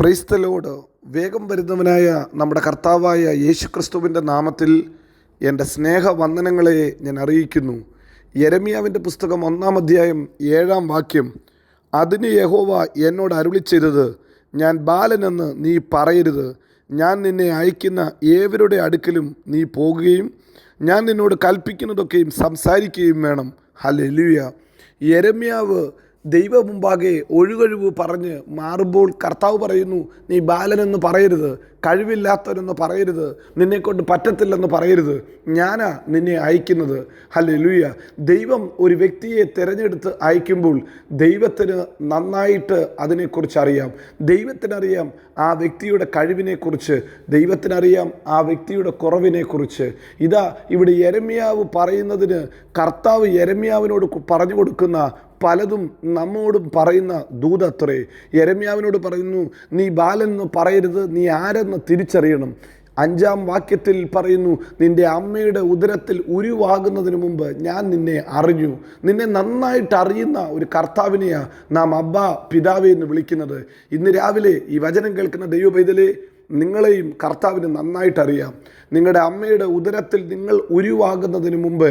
ക്രൈസ്തലോട് വേഗം വരുന്നവനായ നമ്മുടെ കർത്താവായ യേശുക്രിസ്തുവിന്റെ നാമത്തിൽ എന്റെ സ്നേഹവന്ദനങ്ങളെ ഞാൻ അറിയിക്കുന്നു. യരമിയാവിന്റെ പുസ്തകം ഒന്നാം അധ്യായം ഏഴാം വാക്യം. അതിന് യഹോവ എന്നോട് അരുളി ചെയ്തത് ഞാൻ ബാലനെന്ന് നീ പറയരുത്. ഞാൻ നിന്നെ അയക്കുന്ന ഏവരുടെ അടുക്കലും നീ പോകുകയും ഞാൻ നിന്നോട് കൽപ്പിക്കുന്നതൊക്കെയും സംസാരിക്കുകയും വേണം. ഹല്ലേലൂയ യരമ്യാവ് ദൈവ മുമ്പാകെ ഒഴുകഴിവ് പറഞ്ഞ് മാറുമ്പോൾ കർത്താവ് പറയുന്നു നീ ബാലനെന്ന് പറയരുത് കഴിവില്ലാത്തവനെന്ന് പറയരുത് നിന്നെക്കൊണ്ട് പറ്റത്തില്ലെന്ന് പറയരുത്. ഞാനാ നിന്നെ അയക്കുന്നത്. ഹലേ ലൂയ ദൈവം ഒരു വ്യക്തിയെ തിരഞ്ഞെടുത്ത് അയക്കുമ്പോൾ ദൈവത്തിന് നന്നായിട്ട് അതിനെക്കുറിച്ച് അറിയാം. ദൈവത്തിനറിയാം ആ വ്യക്തിയുടെ കഴിവിനെക്കുറിച്ച് ദൈവത്തിനറിയാം ആ വ്യക്തിയുടെ കുറവിനെക്കുറിച്ച്. ഇതാ ഇവിടെ യരമ്യാവ് പറയുന്നതിന് കർത്താവ് യരമ്യാവിനോട് പറഞ്ഞു കൊടുക്കുന്ന പലതും നമ്മോടും പറയുന്ന ദൂതത്രേ യരമ്യാവിനോട് പറയുന്നു നീ ബാലെന്ന് പറയരുത് നീ ആരെന്ന് തിരിച്ചറിയണം. അഞ്ചാം വാക്യത്തിൽ പറയുന്നു നിന്റെ അമ്മയുടെ ഉദരത്തിൽ ഉരുവാകുന്നതിന് മുമ്പ് ഞാൻ നിന്നെ അറിഞ്ഞു. നിന്നെ നന്നായിട്ട് അറിയുന്ന ഒരു കർത്താവിനെയാണ് നാം അബ്ബ പിതാവേ എന്ന് വിളിക്കുന്നത്. ഇന്ന് രാവിലെ ഈ വചനം കേൾക്കുന്ന ദൈവ പൈതലേ നിങ്ങളെയും കർത്താവിന് നന്നായിട്ട് അറിയാം നിങ്ങളുടെ അമ്മയുടെ ഉദരത്തിൽ നിങ്ങൾ ഉരുവാകുന്നതിന് മുമ്പ്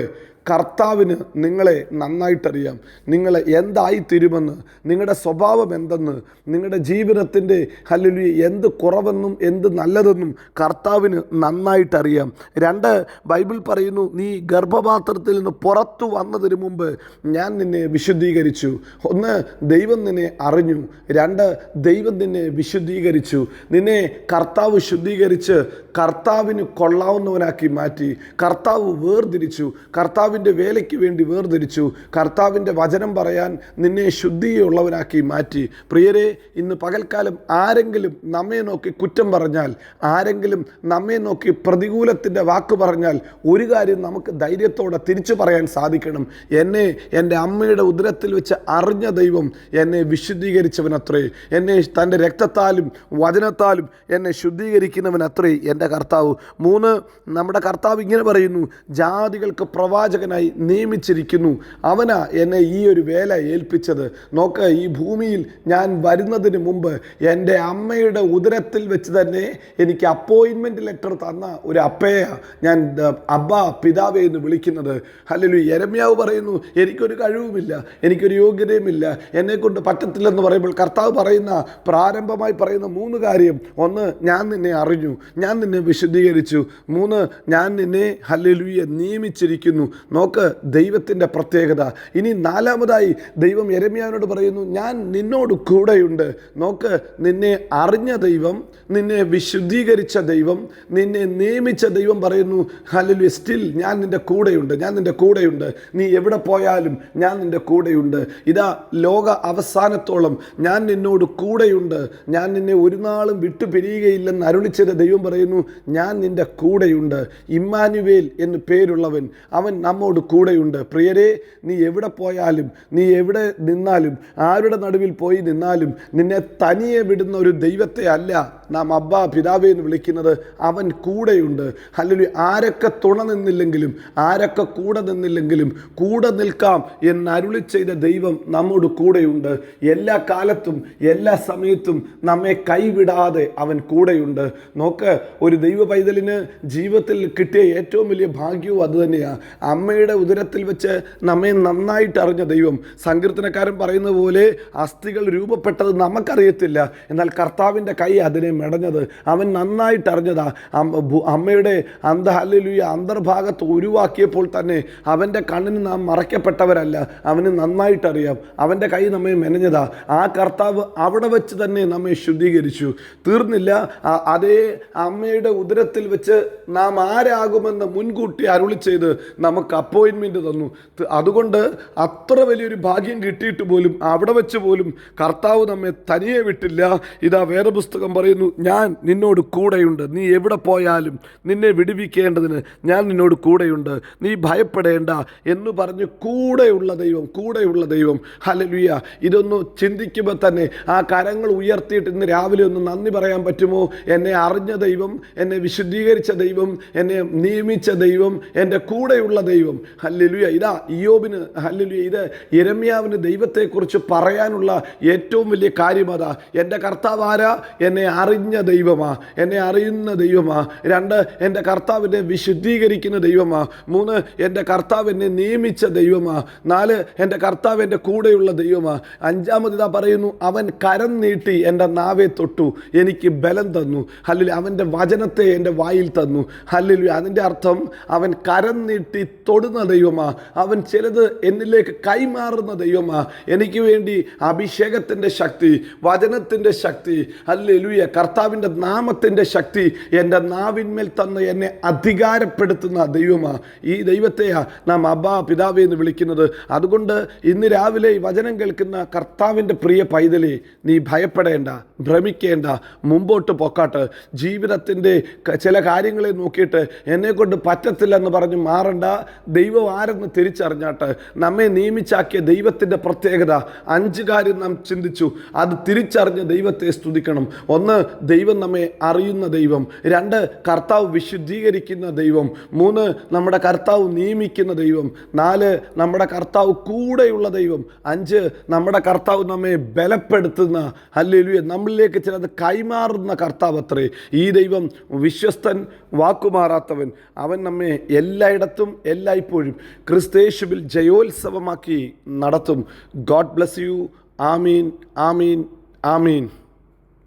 കർത്താവിന് നിങ്ങളെ നന്നായിട്ടറിയാം. നിങ്ങളെ എന്തായിത്തീരുമെന്ന് നിങ്ങളുടെ സ്വഭാവം എന്തെന്ന് നിങ്ങളുടെ ജീവിതത്തിന്റെ അല്ലെങ്കിൽ എന്ത് കുറവെന്നും എന്ത് നല്ലതെന്നും കർത്താവിന് നന്നായിട്ടറിയാം. രണ്ട് ബൈബിൾ പറയുന്നു നീ ഗർഭപാത്രത്തിൽ നിന്ന് പുറത്തു വന്നതിന് മുമ്പ് ഞാൻ നിന്നെ വിശുദ്ധീകരിച്ചു. ഒന്ന് ദൈവം നിന്നെ അറിഞ്ഞു. രണ്ട് ദൈവം നിന്നെ വിശുദ്ധീകരിച്ചു. നിന്നെ കർത്താവ് ശുദ്ധീകരിച്ച് കർത്താവിന് കൊള്ളാവുന്നവനാക്കി മാറ്റി കർത്താവ് വേർതിരിച്ചു കർത്താവിന്റെ വേലയ്ക്ക് വേണ്ടി വേർതിരിച്ചു. കർത്താവിന്റെ വചനം പറയാൻ നിന്നെ ശുദ്ധിയുള്ളവനാക്കി മാറ്റി. പ്രിയരെ ഇന്ന് പകൽക്കാലം ആരെങ്കിലും നമ്മെ നോക്കി കുറ്റം പറഞ്ഞാൽ ആരെങ്കിലും നമ്മെ നോക്കി പ്രതികൂലത്തിന്റെ വാക്ക് പറഞ്ഞാൽ ഒരു കാര്യം നമുക്ക് ധൈര്യത്തോടെ തിരിച്ചു പറയാൻ സാധിക്കണം. എന്നെ എന്റെ അമ്മയുടെ ഉദരത്തിൽ വെച്ച് അറിഞ്ഞ ദൈവം എന്നെ വിശുദ്ധീകരിച്ചവനത്രേ. എന്നെ തന്റെ രക്തത്താലും വചനത്താലും എന്നെ ശുദ്ധീകരിക്കുന്നവനത്രേ എന്റെ കർത്താവ്. മൂന്ന് നമ്മുടെ കർത്താവ് ഇങ്ങനെ പറയുന്നു ജാതികൾക്ക് പ്രവാചകനായി നിയമിച്ചിരിക്കുന്നു. അവനാ എന്നെ ഈ ഒരു വേല ഏൽപ്പിച്ചത്. നോക്ക് ഈ ഭൂമിയിൽ ഞാൻ വരുന്നതിന് മുമ്പ് എന്റെ അമ്മയുടെ ഉദരത്തിൽ വെച്ച് തന്നെ എനിക്ക് അപ്പോയിൻമെന്റ് ലെറ്റർ തന്ന ഒരു അപ്പയാ ഞാൻ അബ്ബ പിതാവേ എന്ന് വിളിക്കുന്നത്. അല്ലെങ്കിൽ എരമ്യാവ് പറയുന്നു എനിക്കൊരു കഴിവുമില്ല എനിക്കൊരു യോഗ്യതയുമില്ല. എന്നെക്കൊണ്ട് പറ്റത്തില്ലെന്ന് പറയുമ്പോൾ കർത്താവ് പറയുന്ന പ്രാരംഭമായി പറയുന്ന മൂന്ന് കാര്യം. ഒന്ന് ഞാൻ നിന്നെ അറിഞ്ഞു. ഞാൻ നിന്നെ വിശദീകരിച്ചു മൂന്ന് ഞാൻ നിന്നെ ഹല്ലേലൂയ നിയമിച്ചിരിക്കുന്നു. നോക്ക് ദൈവത്തിന്റെ പ്രത്യേകത. ഇനി നാലാമതായി ദൈവം എരമ്യാവിനോട് പറയുന്നു ഞാൻ നിന്നോട് കൂടെയുണ്ട്. നോക്ക് നിന്നെ അറിഞ്ഞ ദൈവം നിന്നെ വിശുദ്ധീകരിച്ച ദൈവം നിന്നെ നിയമിച്ച ദൈവം പറയുന്നു ഹല്ലേലൂയ സ്റ്റിൽ ഞാൻ നിന്റെ കൂടെയുണ്ട് ഞാൻ നിന്റെ കൂടെയുണ്ട്. നീ എവിടെ പോയാലും ഞാൻ നിന്റെ കൂടെയുണ്ട്. ഇതാ ലോക അവസാനത്തോളം ഞാൻ നിന്നോട് കൂടെയുണ്ട്. ഞാൻ നിന്നെ ഒരു നാളും വിട്ടു പിരിയുകയില്ലെന്ന് അരുളിച്ചത് ദൈവം പറയുന്നു ഞാൻ നിന്റെ കൂടെയുണ്ട്. ഇമ്മാനുവേൽ എന്ന് പേരുള്ളവൻ അവൻ നമ്മോട് കൂടെയുണ്ട്. പ്രിയരെ നീ എവിടെ പോയാലും നീ എവിടെ നിന്നാലും ആരുടെ നടുവിൽ പോയി നിന്നാലും നിന്നെ തനിയെ വിടുന്ന ഒരു ദൈവത്തെ അല്ല നാം അബ്ബ പിതാവേ എന്ന് വിളിക്കുന്നത്. അവൻ കൂടെയുണ്ട്. അല്ലെങ്കിൽ ആരൊക്കെ തുണ നിന്നില്ലെങ്കിലും ആരൊക്കെ കൂടെ നിന്നില്ലെങ്കിലും കൂടെ നിൽക്കാം എന്ന് അരുളി ചെയ്ത ദൈവം നമ്മോട് കൂടെയുണ്ട്. എല്ലാ കാലത്തും എല്ലാ സമയത്തും നമ്മെ കൈവിടാതെ അവൻ കൂടെയുണ്ട്. നോക്ക് ഒരു ദൈവ പൈതലിന് ജീവിതത്തിൽ കിട്ടിയ ഏറ്റവും വലിയ ഭാഗ്യവും അതുതന്നെയാണ് അമ്മയുടെ ഉദരത്തിൽ വെച്ച് നമ്മെ നന്നായിട്ട് അറിഞ്ഞ ദൈവം. സങ്കീർത്തനക്കാരൻ പറയുന്ന പോലെ അസ്ഥികൾ രൂപപ്പെട്ടത് നമുക്കറിയത്തില്ല. എന്നാൽ കർത്താവിന്റെ കൈ അതിനെ മെടഞ്ഞത് അവൻ നന്നായിട്ട് അറിഞ്ഞതാ. അമ്മയുടെ അന്തഹല്ലുയ അന്തർഭാഗത്ത് ഉരുവാക്കിയപ്പോൾ തന്നെ അവന്റെ കണ്ണിന് നാം മറയ്ക്കപ്പെട്ടവരല്ല. അവന് നന്നായിട്ടറിയാം അവന്റെ കൈ നമ്മെ മെനഞ്ഞതാ. ആ കർത്താവ് അവിടെ വെച്ച് തന്നെ നമ്മെ ശുദ്ധീകരിച്ചു. തീർന്നില്ല. അതേ അമ്മയുടെ ഉദരത്തിൽ വെച്ച് നാം ആരാകുമെന്ന് മുൻകൂട്ടി അരുളി ചെയ്ത് നമുക്ക് അപ്പോയിൻമെന്റ് തന്നു. അതുകൊണ്ട് അത്ര വലിയൊരു ഭാഗ്യം കിട്ടിയിട്ട് പോലും അവിടെ വെച്ച് പോലും കർത്താവ് നമ്മെ തനിയെ വിട്ടില്ല. ഇതാ വേറെ പുസ്തകം പറയുന്നു ഞാൻ നിന്നോട് കൂടെയുണ്ട്. നീ എവിടെ പോയാലും നിന്നെ വിടുവിക്കേണ്ടതിന് ഞാൻ നിന്നോട് കൂടെയുണ്ട്. നീ ഭയപ്പെടേണ്ട എന്ന് പറഞ്ഞ് കൂടെയുള്ള ദൈവം കൂടെയുള്ള ദൈവം. ഹലലുയ ഇതൊന്ന് ചിന്തിക്കുമ്പോൾ തന്നെ ആ കരങ്ങൾ ഉയർത്തിയിട്ട് ഇന്ന് രാവിലെ ഒന്ന് നന്ദി പറയാൻ പറ്റുമോ? എന്നെ അറിഞ്ഞ ദൈവം എന്നെ വിശുദ്ധീകരിച്ച ദൈവം എന്നെ നിയമിച്ച ദൈവം എന്റെ കൂടെയുള്ള ദൈവം. ദൈവം. ഹല്ലലുയ. ഇതാ ഇയോബിന് ഹല്ലലുയ. ഇത് ഇരമ്യാവിന് ദൈവത്തെക്കുറിച്ച് പറയാനുള്ള ഏറ്റവും വലിയ കാര്യം അതാ. എന്റെ കർത്താവ് ആരാ? എന്നെ അറിഞ്ഞ ദൈവമാ. എന്നെ അറിയുന്ന ദൈവമാ. രണ്ട് എന്റെ കർത്താവിനെ വിശുദ്ധീകരിക്കുന്ന ദൈവമാ. മൂന്ന് എന്റെ കർത്താവ് എന്നെ നിയമിച്ച ദൈവമാ. നാല് എന്റെ കർത്താവ് എന്റെ കൂടെയുള്ള ദൈവമാ. അഞ്ചാമത് ഇതാ പറയുന്നു അവൻ കരം നീട്ടി എന്റെ നാവെ തൊട്ടു. എനിക്ക് ബലം തന്നു. ഹല്ലിൽ അവന്റെ വചനത്തെ എന്റെ വായിൽ തന്നു. ഹല്ലിൽ അതിന്റെ അർത്ഥം അവൻ കരം നീട്ടി തൊടുന്ന ദൈവമാ അവൻ ചിലത് എന്നിലേക്ക് കൈമാറുന്ന ദൈവമാ. എനിക്ക് വേണ്ടി അഭിഷേകത്തിന്റെ ശക്തി വചനത്തിന്റെ ശക്തി അല്ലെലുയ കർത്താവിന്റെ നാമത്തിന്റെ ശക്തി എന്റെ നാവിന്മേൽ തന്ന് എന്നെ അധികാരപ്പെടുത്തുന്ന ദൈവമാ. ഈ ദൈവത്തെയാ നാം അബ്ബാ പിതാവേ എന്ന് വിളിക്കുന്നത്. അതുകൊണ്ട് ഇന്ന് രാവിലെ ഈ വചനം കേൾക്കുന്ന കർത്താവിന്റെ പ്രിയ പൈതലി നീ ഭയപ്പെടേണ്ട ഭ്രമിക്കേണ്ട മുമ്പോട്ട് പൊക്കാട്ട്. ജീവിതത്തിന്റെ ചില കാര്യങ്ങളെ നോക്കിയിട്ട് എന്നെ കൊണ്ട് പറ്റത്തില്ലെന്ന് പറഞ്ഞ് മാറണ്ട. ദൈവം ആരെന്ന് തിരിച്ചറിഞ്ഞാട്ട് നമ്മെ നിയമിച്ചാക്കിയ ദൈവത്തിന്റെ പ്രത്യേകത അഞ്ച് കാര്യം നാം ചിന്തിച്ചു. അത് തിരിച്ചറിഞ്ഞ് ദൈവത്തെ സ്തുതിക്കണം. ഒന്ന് ദൈവം നമ്മെ അറിയുന്ന ദൈവം. രണ്ട് കർത്താവ് വിശുദ്ധീകരിക്കുന്ന ദൈവം. മൂന്ന് നമ്മുടെ കർത്താവ് നിയമിക്കുന്ന ദൈവം. നാല് നമ്മുടെ കർത്താവ് കൂടെയുള്ള ദൈവം. അഞ്ച് നമ്മുടെ കർത്താവ് നമ്മെ ബലപ്പെടുത്തുന്ന അല്ലെങ്കിൽ നമ്മളിലേക്ക് ചിലത് കൈമാറുന്ന കർത്താവ് അത്രേ. ഈ ദൈവം വിശ്വസ്തൻ വാക്കുമാറാത്തവൻ. അവൻ നമ്മെ എല്ലായിടത്തും എല്ലായ്പ്പോഴും ക്രിസ്തേശുവിൽ ജയോത്സവമാക്കി നടത്തും. ഗോഡ് ബ്ലസ് യു ആമീൻ ആമീൻ ആമീൻ.